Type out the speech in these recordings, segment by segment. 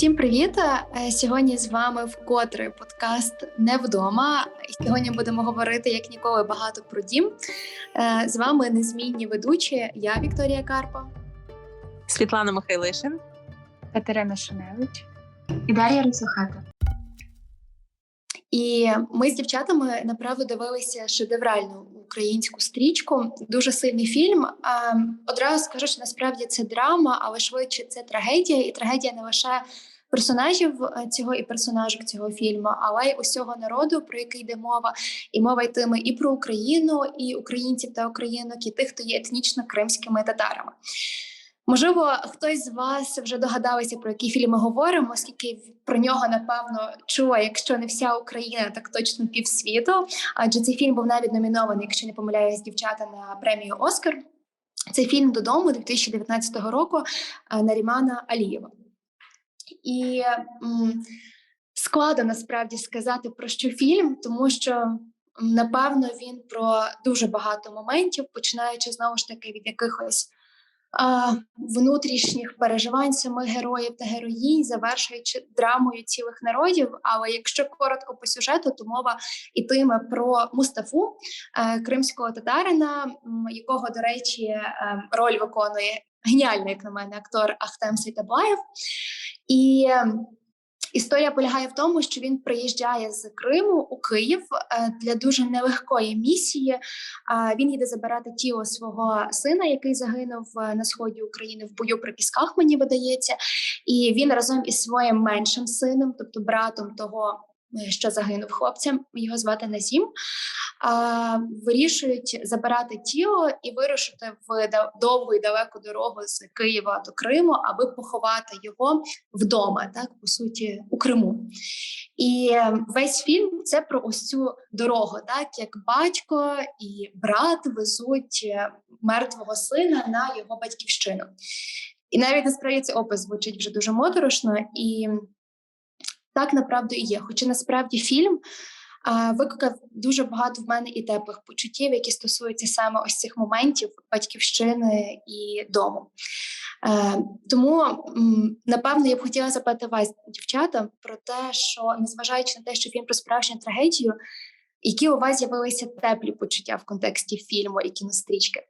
Усім привіт! Е, Сьогодні з вами вкотре подкаст Не вдома. Сьогодні будемо говорити як ніколи багато про дім. Е, З вами незмінні ведучі. Я Вікторія Карпа. Світлана Михайлишин. Катерина Шуневич і Дар'я Русухата. І ми з дівчатами направду дивилися шедевральну українську стрічку. Дуже сильний фільм. Одразу скажу, що насправді це драма, але швидше це трагедія, і трагедія не лише персонажів е, цього і персонажок цього фільму, але й усього народу, про який йде мова, і мова йтиме і про Україну, і українців та українок, і тих, хто є етнічно кримськими татарами. Можливо, хтось з вас вже догадалися, про які фільми говоримо, оскільки про нього напевно чула, якщо не вся Україна, так точно півсвіту. Адже цей фільм був навіть номінований, якщо не помиляюсь, дівчата на премію Оскар. Це фільм додому 2019 року е, Нарімана Алієва. І м, складно насправді сказати про що фільм, тому що напевно він про дуже багато моментів, починаючи знову ж таки від якихось внутрішніх переживань самих героїв та героїнь, завершуючи драмою цілих народів. Але якщо коротко по сюжету, то мова йтиме про Мустафу, е, кримського татарина, якого, до речі, е, роль виконує геніальний, як на мене, актор Ахтем Сейтаблаєв. І Історія полягає в тому, що він приїжджає з Криму у Київ е, для дуже нелегкої місії. А Він їде забирати тіло свого сина, який загинув е, на сході України в бою при пісках. Мені видається, і він разом із своїм меншим сином, тобто братом того. Що загинув хлопцем, його звати Назім, вирішують забирати тіло і вирушити в довгу і далеку дорогу з Києва до Криму, аби поховати його вдома, так по суті, у Криму. І весь фільм це про ось цю дорогу, так як батько і брат везуть е, мертвого сина на його батьківщину. І навіть насправді цей опис звучить вже дуже моторошно, і так направду і є. Хоча насправді фільм а, викликав дуже багато в мене і теплих почуттів, які стосуються саме ось цих моментів батьківщини і дому. Е, тому м, напевно я б хотіла запитати вас, дівчата, про те, що незважаючи на те, що фільм про справжню трагедію, які у вас з'явилися теплі почуття в контексті фільму і кінострічки?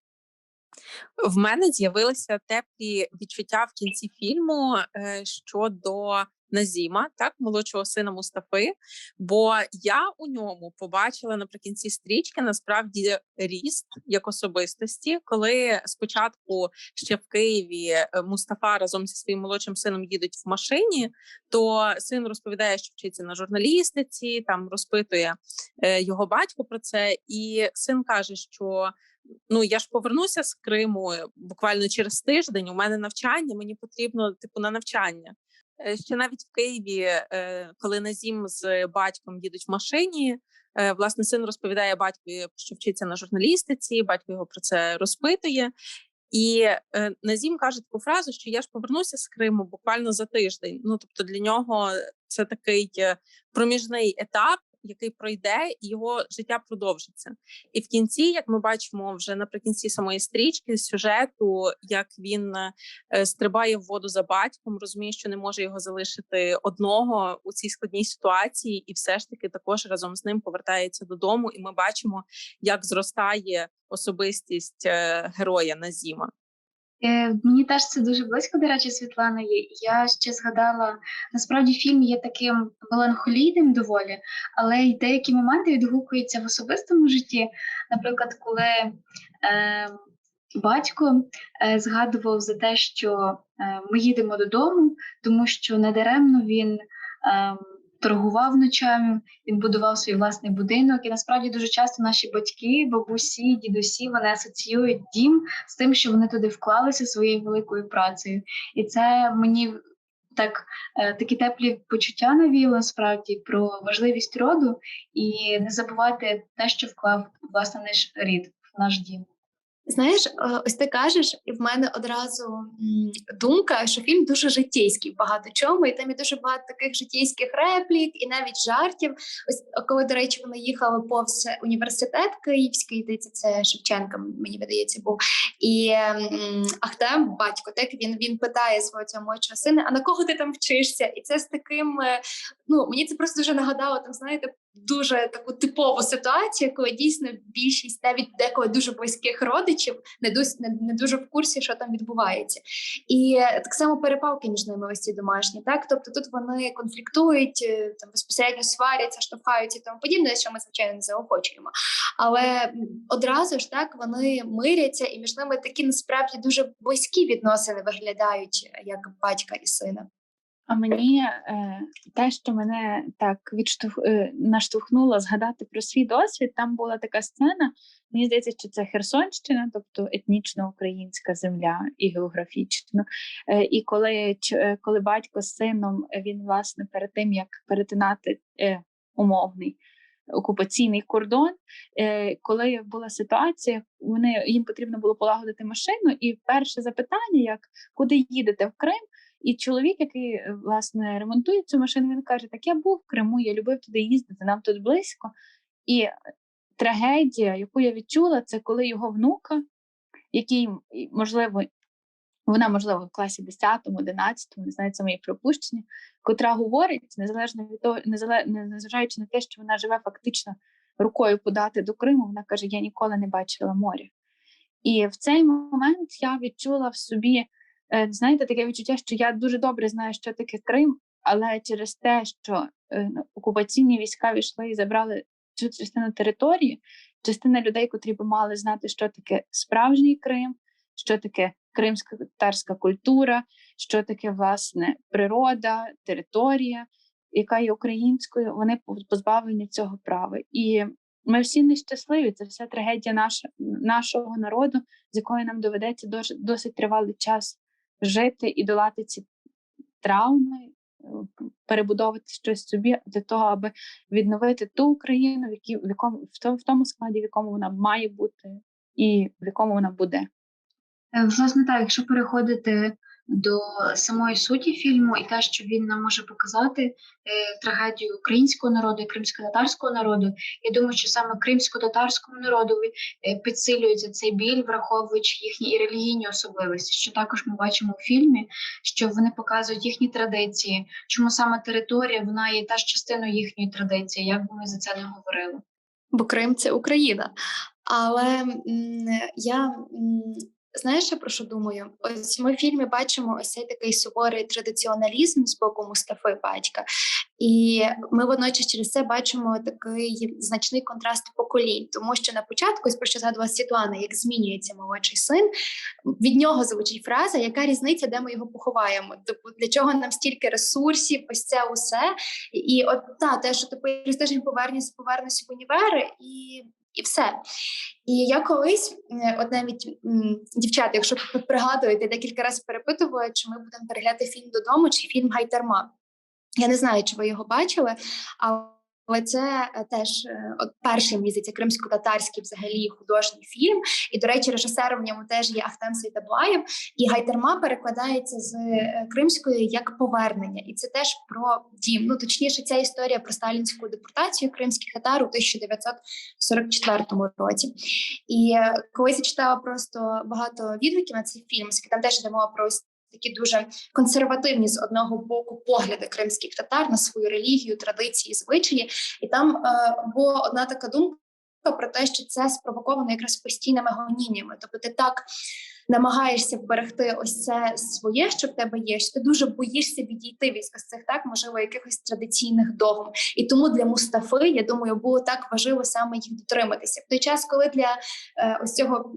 В мене з'явилися теплі відчуття в кінці фільму е, щодо Назіма, так молодшого сина Мустафи. Бо я у ньому побачила наприкінці стрічки насправді ріст як особистості, коли спочатку ще в Києві е, Мустафа разом зі своїм молодшим сином їдуть в машині, то син розповідає, що вчиться на журналістиці, там розпитує е, його батько про це, і син каже, що ну я ж повернуся з Криму буквально через тиждень. У мене навчання, мені потрібно типу на навчання. Е, Ще навіть в Києві, коли коли Назім з батьком їдуть в машині, е, власне син розповідає батькові, що вчиться на журналістиці. Батько його про це розпитує. І е, Назім каже таку фразу, що я ж повернуся з Криму буквально за тиждень. Ну тобто для нього це такий е, проміжний етап, який пройде, його життя продовжиться. І в кінці, як ми бачимо, вже наприкінці самої стрічки сюжету, як він е, стрибає в воду за батьком, розуміє, що не може його залишити одного у цій складній ситуації, і все ж таки також разом з ним повертається додому. І ми бачимо, як зростає особистість е, героя Назіма. Е, мені теж це дуже близько, до речі, Світлана. Я ще згадала, насправді фільм є таким меланхолійним доволі, але й деякі моменти відгукуються в особистому житті. Наприклад, коли е, батько е, згадував за те, що е, ми їдемо додому, тому що недаремно він. Е, Торгував ночами, він будував свій власний будинок, і насправді дуже часто наші батьки, бабусі, дідусі вони асоціюють дім з тим, що вони туди вклалися своєю великою працею. І це мені так е, такі теплі почуття навіло насправді про важливість роду і не забувати те, що вклав власне наш рід в наш дім. Знаєш, е, ось ти кажеш, і в мене одразу думка, що фільм дуже житейський в багато чому, і там є дуже багато таких житейських реплік і навіть жартів. Ось е, коли, до речі, вони їхали повз університет Київський, здається, це Шевченка, мені видається, був. І Ахтем, батько, так він він питає свого цього молодшого сина: а на кого ти там вчишся? І це з таким. е, Ну мені це просто дуже нагадало там, знаєте, дуже таку типову ситуацію, коли дійсно більшість навіть деколи дуже близьких родичів не дос- не, дуже в курсі, що там відбувається. І е, так само перепалки між ними ці домашні. Так, тобто тут вони конфліктують, е, там безпосередньо сваряться, штовхаються і тому подібне, що ми звичайно не заохочуємо. Але одразу ж так вони миряться, і між ними такі насправді дуже близькі відносини виглядають як батька і сина. А мені е, те, що мене так відштовх, е, наштовхнуло згадати про свій досвід, там була така сцена. Мені здається, що це Херсонщина, тобто етнічно українська земля і географічно. Е, і коли, коли батько з сином він власне перед тим як перетинати умовний окупаційний кордон, коли була ситуація, вони їм потрібно було полагодити машину, і перше запитання, як куди їдете в Крим? І чоловік, який е, власне ремонтує цю машину, він каже: Так я був в Криму, я любив туди їздити, нам тут близько. І трагедія, яку я відчула, це коли його внука, який, можливо, вона, можливо, в класі 10, 11, не знаю, це мої припущення, котра говорить, незалежно від того, незважаючи на те, що вона живе фактично рукою подати до Криму, вона каже: Я ніколи не бачила моря. І в цей момент я відчула в собі, знаєте, таке відчуття, що я дуже добре знаю, що таке Крим, але через те, що е, ну, окупаційні війська війшли і забрали цю частину території, частина людей, котрі би мали знати, що таке справжній Крим, що таке кримська татарська культура, що таке власне природа, територія, яка є українською, вони поз- позбавлені цього права. І ми всі нещасливі. Це вся трагедія наша, нашого народу, з якою нам доведеться досить тривалий час жити і долати ці травми, е, перебудовувати щось собі для того, аби відновити ту Україну, в якій в якому в тому, складі, в якому вона має бути, і в якому вона буде. Е, Власне, так, якщо переходити до самої суті фільму і те, що він нам може показати е, трагедію українського народу і кримсько-татарського народу, я думаю, що саме кримсько-татарському народу е, підсилюється цей біль, враховуючи їхні і релігійні особливості, що також ми бачимо у фільмі, що вони показують їхні традиції, чому саме територія вона є теж частиною їхньої традиції, як би ми за це не говорили. бо Крим це Україна. Але я знаєш, що про що думаю? Ось ми в фільмі бачимо ось цей такий суворий традиціоналізм з боку Мустафи батька, і ми водночас через це бачимо такий значний контраст поколінь, тому що на початку, ось про що згадувала Світлана, як змінюється молодший син, від нього звучить фраза, яка різниця, де ми його поховаємо? Тобто для чого нам стільки ресурсів, ось це усе. І от та те, що ти через тиждень повернешся, повернешся в універ, і, і все. І я колись, е, от навіть дівчата, якщо пригадуєте, декілька разів перепитувала, чи ми будемо переглядати фільм додому, чи фільм Гайтерма. Я не знаю, чи ви його бачили, але це е, теж е, от перший мені здається, кримсько-татарський взагалі художній фільм. І, до речі, режисером в ньому теж є Ахтем Сейтаблаєв. І Гайдарма перекладається з е, кримської як повернення, і це теж про дім. Ну точніше, ця історія про сталінську депортацію кримських татар у 1944 році. І колись я читала просто багато відгуків на цей фільм, там теж йде мова про такі дуже консервативні з одного боку погляди кримських татар на свою релігію, традиції, звичаї. І там е, була одна така думка про те, що це спровоковано якраз постійними гоніннями. Тобто ти так намагаєшся вберегти ось це своє, що в тебе є, що ти дуже боїшся відійти від ось цих так, можливо, якихось традиційних догм. І тому для Мустафи, я думаю, було так важливо саме їх дотриматися. В той час, коли для е, ось цього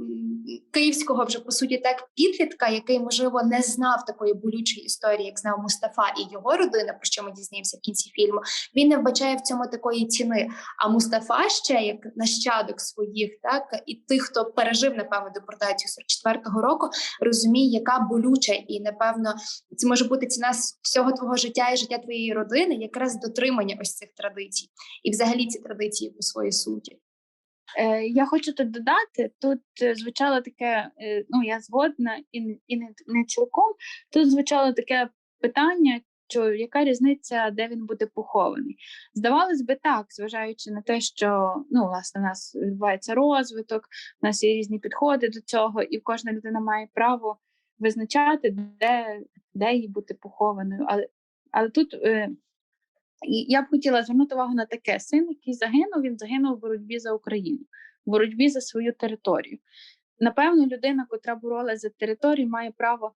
київського вже по суті так підлітка, який можливо не знав такої болючої історії, як знав Мустафа і його родина, про що ми дізнаємося в кінці фільму, він не вбачає в цьому такої ціни. А Мустафа ще як нащадок своїх, так і тих, хто пережив напевно депортацію 44-го року, розумій, яка болюча, і напевно це може бути ціна всього твого життя і життя твоєї родини, якраз дотримання ось цих традицій, і взагалі ці традиції по своїй суті. Е, я хочу тут додати, тут е, звучало таке, е, ну я згодна і, і не, не цілком. Тут звучало таке питання, що яка різниця, де він буде похований. Здавалось би, так, зважаючи на те, що ну, власне, у нас відбувається розвиток, у нас є різні підходи до цього, і кожна людина має право визначати, де, де їй бути похованою. Але, але тут е, я б хотіла звернути увагу на таке: син, який загинув, він загинув у боротьбі за Україну, в боротьбі за свою територію. Напевно, людина, котра боролася за територію, має право,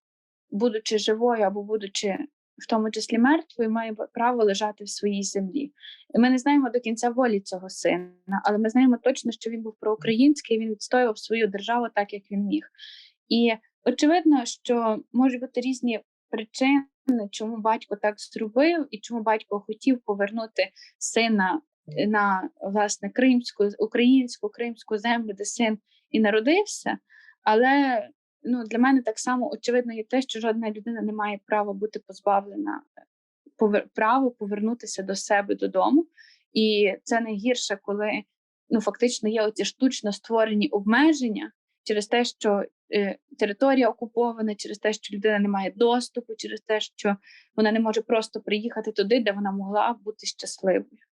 будучи живою або будучи в тому числі мертвою, має право лежати в своїй землі. Ми не знаємо до кінця волі цього сина, але ми знаємо точно, що він був проукраїнський, він відстоював свою державу так, як він міг. І очевидно, що можуть бути різні причини, чому батько так зробив, і чому батько хотів повернути сина е, на власне кримську, українську кримську землю, де син і народився. Але ну, для мене так само очевидно є те, що жодна людина не має права бути позбавлена е, повер- права повернутися до себе додому. І це найгірше, коли ну, фактично є оці штучно створені обмеження через те, що е, територія окупована, через те, що людина не має доступу, через те, що вона не може просто приїхати туди, де вона могла бути щасливою.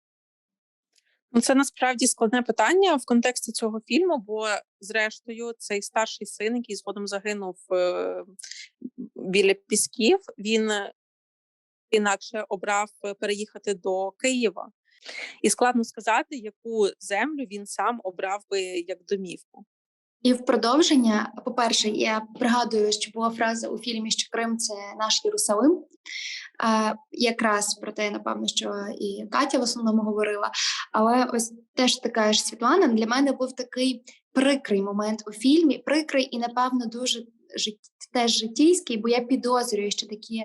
Ну, це насправді складне питання в контексті цього фільму, бо зрештою цей старший син, який згодом загинув е, біля Пісків, він інакше обрав е, переїхати до Києва. І складно сказати, яку землю він сам обрав би як домівку. І в продовження, по-перше, я пригадую, що була фраза у фільмі, що Крим це наш Єрусалим. Якраз про те, напевно, що і Катя в основному говорила. Але ось теж така ж Світлана для мене був такий прикрий момент у фільмі. Прикрий і, напевно, дуже жит... теж житійський, бо я підозрюю, що такі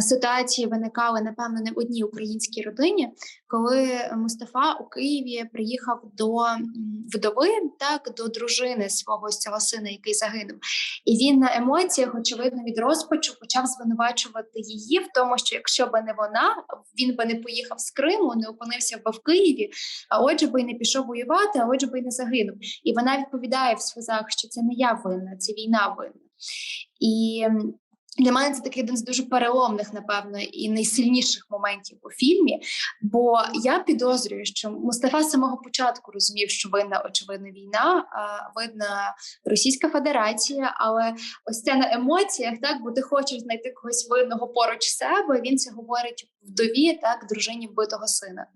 ситуації виникали, напевно, не в одній українській родині, коли Мустафа у Києві приїхав до вдови, так до дружини свого цього сина, який загинув, і він на емоціях, очевидно, від розпачу почав звинувачувати її в тому, що якщо би не вона, він би не поїхав з Криму, не опинився би в Києві, а отже би й не пішов воювати, а отже би й не загинув. І вона відповідає в сльозах, що це не я винна, це війна винна. І для мене це такий один з дуже переломних, напевно, і найсильніших моментів у фільмі. Бо я підозрюю, що Мустафа з самого початку розумів, що винна очевидно війна, винна Російська Федерація, але ось це на емоціях, так бо ти хочеш знайти когось винного поруч себе. Він це говорить вдові, так дружині вбитого сина.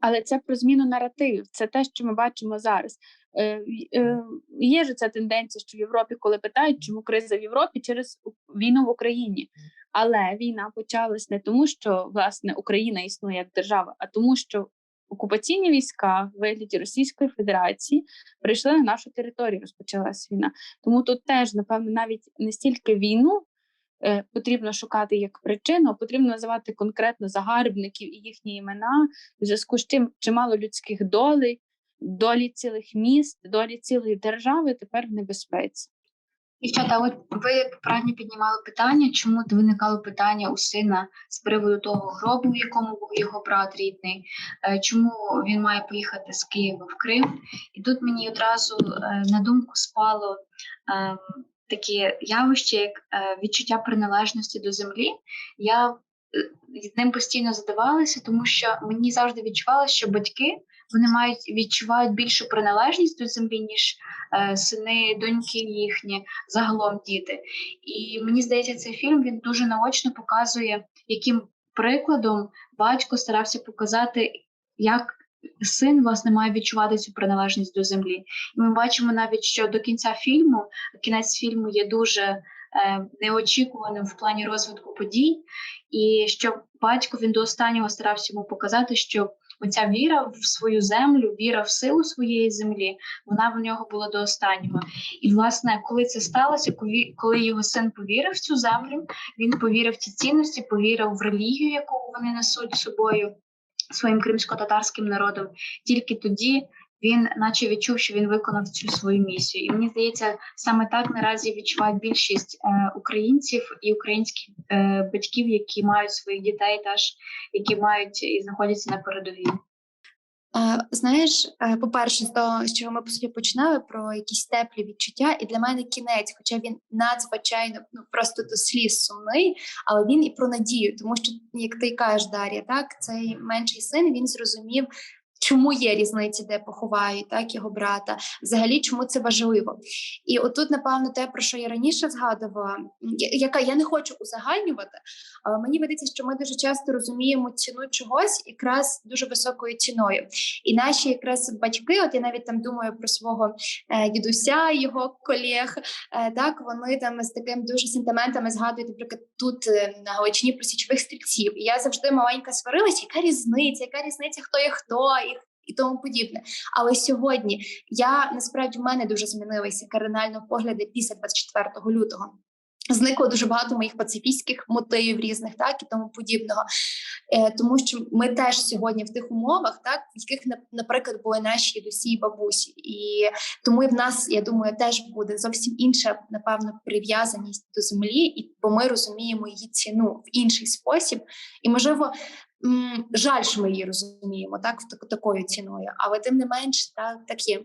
Але це про зміну наративів, це те, що ми бачимо зараз. Е, е, є ж ця тенденція, що в Європі, коли питають, чому криза в Європі через війну в Україні. Але війна почалась не тому, що власне Україна існує як держава, а тому, що окупаційні війська в вигляді Російської Федерації прийшли на нашу територію. Розпочалась війна. Тому тут теж, напевно, навіть не стільки війну е, потрібно шукати як причину, а потрібно називати конкретно загарбників і їхні імена, в зв'язку з чим чимало людських долей, долі цілих міст, долі цілої держави тепер в небезпеці. Дівчата, от ви правильно піднімали питання, чому виникало питання у сина з приводу того гробу, в якому був його брат рідний, е, чому він має поїхати з Києва в Крим. І тут мені одразу е, на думку спало е, таке явище, як е, відчуття приналежності до землі. Я з ним постійно задавалася, тому що мені завжди відчувалося, що батьки вони мають відчувають більшу приналежність до землі, ніж е, сини, доньки їхні загалом діти. І мені здається, цей фільм він дуже наочно показує, яким прикладом батько старався показати, як син власне має відчувати цю приналежність до землі. І ми бачимо навіть, що до кінця фільму кінець фільму є дуже е, неочікуваним в плані розвитку подій, і що батько він до останнього старався йому показати, що оця віра в свою землю, віра в силу своєї землі, вона в нього була до останнього. І, власне, коли це сталося, коли- його син повірив в цю землю, він повірив в ці цінності, повірив в релігію, яку вони несуть собою своїм кримсько-татарським народом. Тільки тоді він, наче відчув, що він виконав цю свою місію. І мені здається, саме так наразі відчувають більшість е, українців і українських е, батьків, які мають своїх дітей, теж які мають і знаходяться на передовій. Знаєш, е, по-перше, того, з чого ми по суті починали, про якісь теплі відчуття, і для мене кінець, хоча він надзвичайно ну просто до сліз сумний, але він і про надію, тому що, як ти кажеш, Дар'я, так цей менший син він зрозумів. Чому є різниці, де поховають так його брата? Взагалі, чому це важливо? І отут, напевно, те, про що я раніше згадувала, яка я не хочу узагальнювати, але мені видається, що ми дуже часто розуміємо ціну чогось якраз дуже високою ціною. І наші якраз батьки, от я навіть там думаю про свого е, дідуся, його колег, е, так вони там з таким дуже сентиментами згадують, наприклад, тут е, на Галичині про січових стрільців. І я завжди маленька сварилась, яка різниця, яка різниця, хто є хто і, і тому подібне. Але сьогодні я насправді в мене дуже змінилися кардинально погляди після 24 лютого. Зникло дуже багато моїх пацифістських мотивів різних, так і тому подібного. Е, тому що ми теж сьогодні в тих умовах, так в яких наприклад були наші дідусі і бабусі, і тому і в нас, я думаю, теж буде зовсім інша, напевно, прив'язаність до землі, і бо ми розуміємо її ціну в інший спосіб, і можливо. Жаль, що ми її розуміємо так такою ціною, але тим не менш, так, так є.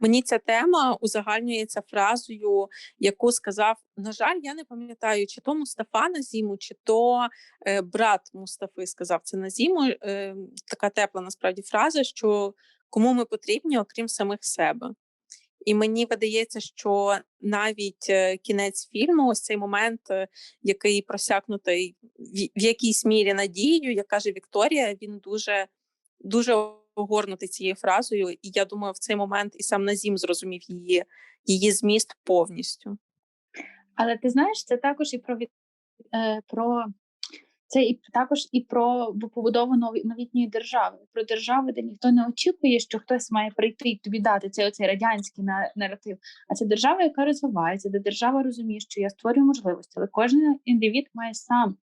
Мені ця тема узагальнюється фразою, яку сказав, на жаль, я не пам'ятаю, чи то Мустафа Назіму, чи то е, брат Мустафи сказав це Назіму. Е, така тепла насправді фраза, що кому ми потрібні, окрім самих себе. І мені видається, що навіть е, кінець фільму, ось цей момент, е, який просякнутий в, якійсь мірі надією, як каже Вікторія, він дуже дуже огорнутий цією фразою. І я думаю, в цей момент і сам Назім зрозумів її, її зміст повністю. Але ти знаєш, це також і про е, про це і також і про побудову нові- новітньої держави, про державу, де ніхто не очікує, що хтось має прийти і тобі дати цей оцей радянський на- наратив. А це держава, яка розвивається, де держава розуміє, що я створюю можливості, але кожен індивід має сам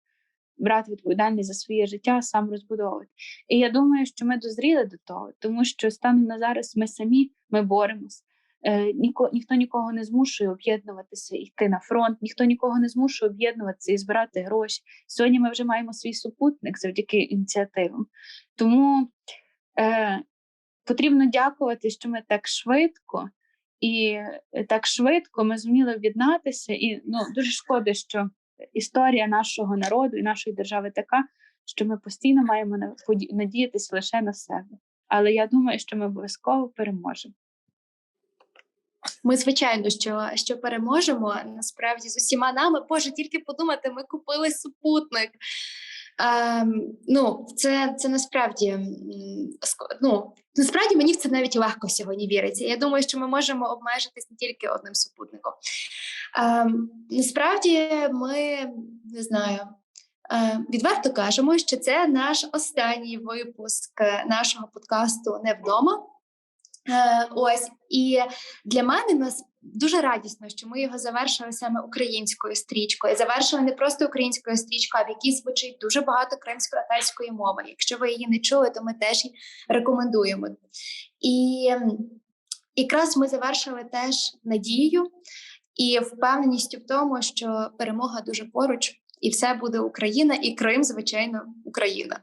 брати відповідальність за своє життя, сам розбудовувати. І я думаю, що ми дозріли до того, тому що станом на зараз ми самі ми боремось. Е, ніко, ніхто нікого не змушує об'єднуватися, йти на фронт, ніхто нікого не змушує об'єднуватися і збирати гроші. Сьогодні ми вже маємо свій супутник завдяки ініціативам. Тому е, потрібно дякувати, що ми так швидко і е, так швидко ми зуміли об'єднатися. І ну, дуже шкода, що історія нашого народу і нашої держави така, що ми постійно маємо надіятися лише на себе. Але я думаю, що ми обов'язково переможемо. Ми звичайно, що, що переможемо насправді з усіма нами. Боже, тільки подумати, ми купили супутник. Ем, ну, це, це насправді ну, насправді мені в це навіть легко сьогодні віриться. Я думаю, що ми можемо обмежитись не тільки одним супутником. Ем, насправді, ми не знаю. е, Відверто кажемо, що це наш останній випуск е, нашого подкасту не вдома. Е, ось і для мене нас дуже радісно, що ми його завершили саме українською стрічкою. Завершили не просто українською стрічкою, а в якій звучить дуже багато кримсько-татарської мови. Якщо ви її не чули, то ми теж її рекомендуємо. І якраз ми завершили теж надією і впевненістю в тому, що перемога дуже поруч, і все буде Україна, і Крим, звичайно, Україна.